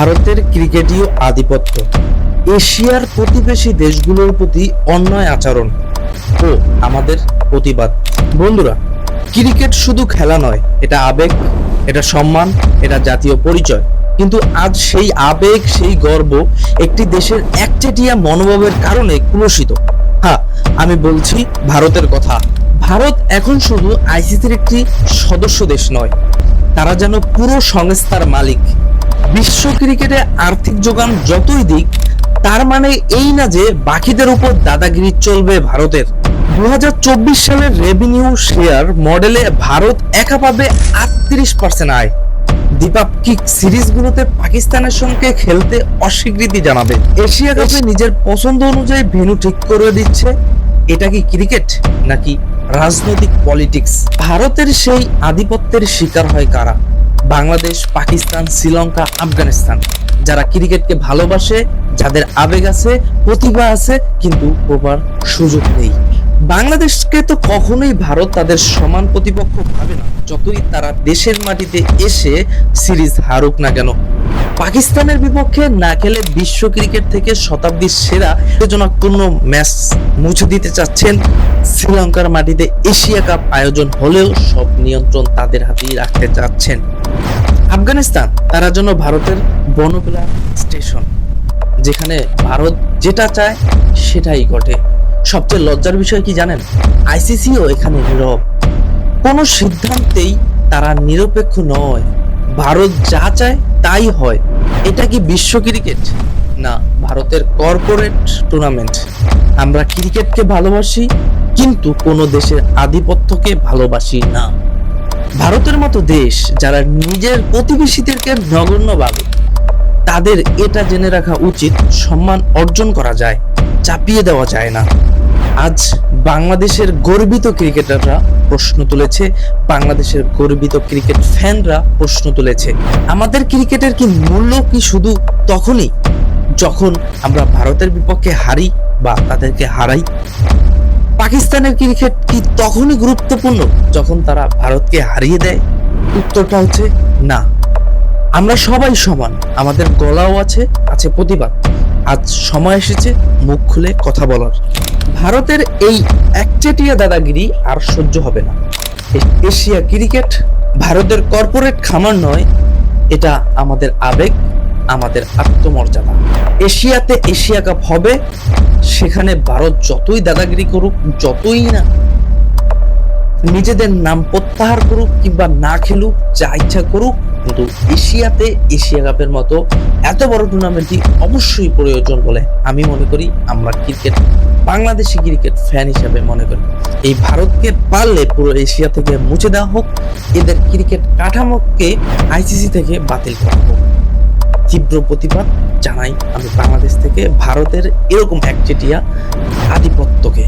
ভারতের ক্রিকেটীয় আধিপত্য। এশিয়ার প্রতিবেশী দেশগুলোর প্রতি অন্যায় আচরণ ও আমাদের প্রতিবাদ। বন্ধুরা, ক্রিকেট শুধু খেলা নয়, এটা আবেগ, এটা সম্মান, এটা জাতীয় পরিচয়। কিন্তু আজ সেই আবেগ, সেই গর্ব একটি দেশের একচেটিয়া মনোভাবের কারণে কুলসিত। হ্যাঁ আমি বলছি ভারতের কথা। ভারত এখন শুধু আইসিসির একটি সদস্য দেশ নয়, তারা যেন পুরো সংস্থার মালিক। বিশ্ব ক্রিকেটে আর্থিক যোগান যতই দিক, তার মানে এই না যে বাকিদের উপর দাদাগিরি চলবে ভারতের। দুহাজার চব্বিশ সালের রেভিনিউ শেয়ার মডেলে ভারত একা পাবে আটত্রিশ পার্সেন্ট আয়। দ্বিপাক্ষিক সিরিজগুলোতে পাকিস্তানের সঙ্গে খেলতে অস্বীকৃতি জানাবে? এশিয়া কাপে নিজের পছন্দ অনুযায়ী ভেন্যু ঠিক করে দিচ্ছে। এটা কি ক্রিকেট নাকি রাজনৈতিক পলিটিক্স? ভারতের সেই আধিপত্যের শিকার হয় কারা? বাংলাদেশ, পাকিস্তান, শ্রীলঙ্কা, আফগানিস্তান। যারা ক্রিকেটকে ভালোবাসে, যাদের আবেগ আছে, প্রতিভা আছে, কিন্তু প্রপার সুযোগ নেই। বাংলাদেশকে তো কখনোই ভারত তাদের সমান প্রতিপক্ষ ভাবে না, যতই তারা দেশের মাটিতে এসে সিরিজ হারুক না কেন। পাকিস্তানের বিপক্ষে না খেলে বিশ্ব ক্রিকেট থেকে শতাব্দীর সেরা উত্তেজনাপূর্ণ ম্যাচ মুছে দিতে চাচ্ছেন শ্রীলঙ্কার মাটিতে এশিয়া কাপ আয়োজন হলেও সব নিয়ন্ত্রণ তাদের হাতেই রাখতে চাচ্ছেন। আফগানিস্তান, তারা জন্য ভারতের বনবিলা স্টেশন, যেখানে ভারত যেটা চায় সেটাই ঘটে। সবচেয়ে লজ্জার বিষয় কি জানেন? আইসিসিও এখানে নীরব। কোনো সিদ্ধান্তেই তারা নিরপেক্ষ নয়। ভারত যা চায় তাই হয়। এটা কি বিশ্ব ক্রিকেট? না, ভারতের কর্পোরেট টুর্নামেন্ট। আমরা ক্রিকেটকে ভালোবাসি, কিন্তু কোনো দেশের আধিপত্যকে ভালোবাসি না। ভারতের মতো দেশ যারা নিজের প্রতিবেশীদেরকে নগণ্য ভাবে, তাদের এটা জেনে রাখা উচিত, সম্মান অর্জন করা যায়, চাপিয়ে দেওয়া যায় না। আজ বাংলাদেশের গর্বিত ক্রিকেটাররা প্রশ্ন তুলেছে, বাংলাদেশের গর্বিত ক্রিকেট ফ্যানরা প্রশ্ন তুলেছে, আমাদের ক্রিকেটের কি মূল্য কি শুধু তখনই, যখন আমরা ভারতের বিপক্ষে হারি বা তাদেরকে হারাই? পাকিস্তানের ক্রিকেট কি তখনই গুরুত্বপূর্ণ যখন তারা ভারতকে হারিয়ে দেয়? উত্তরটা হচ্ছে না। আমরা সবাই সমান। আমাদের গলাও আছে আছে প্রতিবাদ। আজ সময় এসেছে মুখ খুলে কথা বলার। ভারতের এই একচেটিয়া দাদাগিরি আর সহ্য হবে না। এশিয়া ক্রিকেট ভারতের কর্পোরেট খামার নয়, এটা আমাদের আবেগ আমাদের আত্মমর্যাদা। এশিয়াতে এশিয়া কাপ হবে, সেখানে ভারত যতই দাদাগিরি করুক, যতই না নিজেদের নাম প্রত্যাহার করুক কিংবা না খেলুক, যা ইচ্ছা করুক, কিন্তু এশিয়াতে এশিয়া কাপের মতো এত বড় টুর্নামেন্টই অবশ্যই প্রয়োজন বলে আমি মনে করি আমরা ক্রিকেট, বাংলাদেশি ক্রিকেট ফ্যান হিসাবে মনে করি। এই ভারতকে পারলে পুরো এশিয়া থেকে মুছে দেওয়া হোক, এদের ক্রিকেট কাঠামোকে আইসিসি থেকে বাতিল করা হোক। তীব্র প্রতিবাদ জানাই আমি বাংলাদেশ থেকে ভারতের এরকম একচেটিয়া আধিপত্যকে।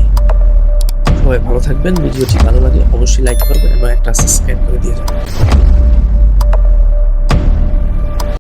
সবাই ভালো থাকবেন, ভিডিওটি ভালো লাগে অবশ্যই লাইক করবেন এবং একটা সাবস্ক্রাইব করে দিয়ে যাবেন।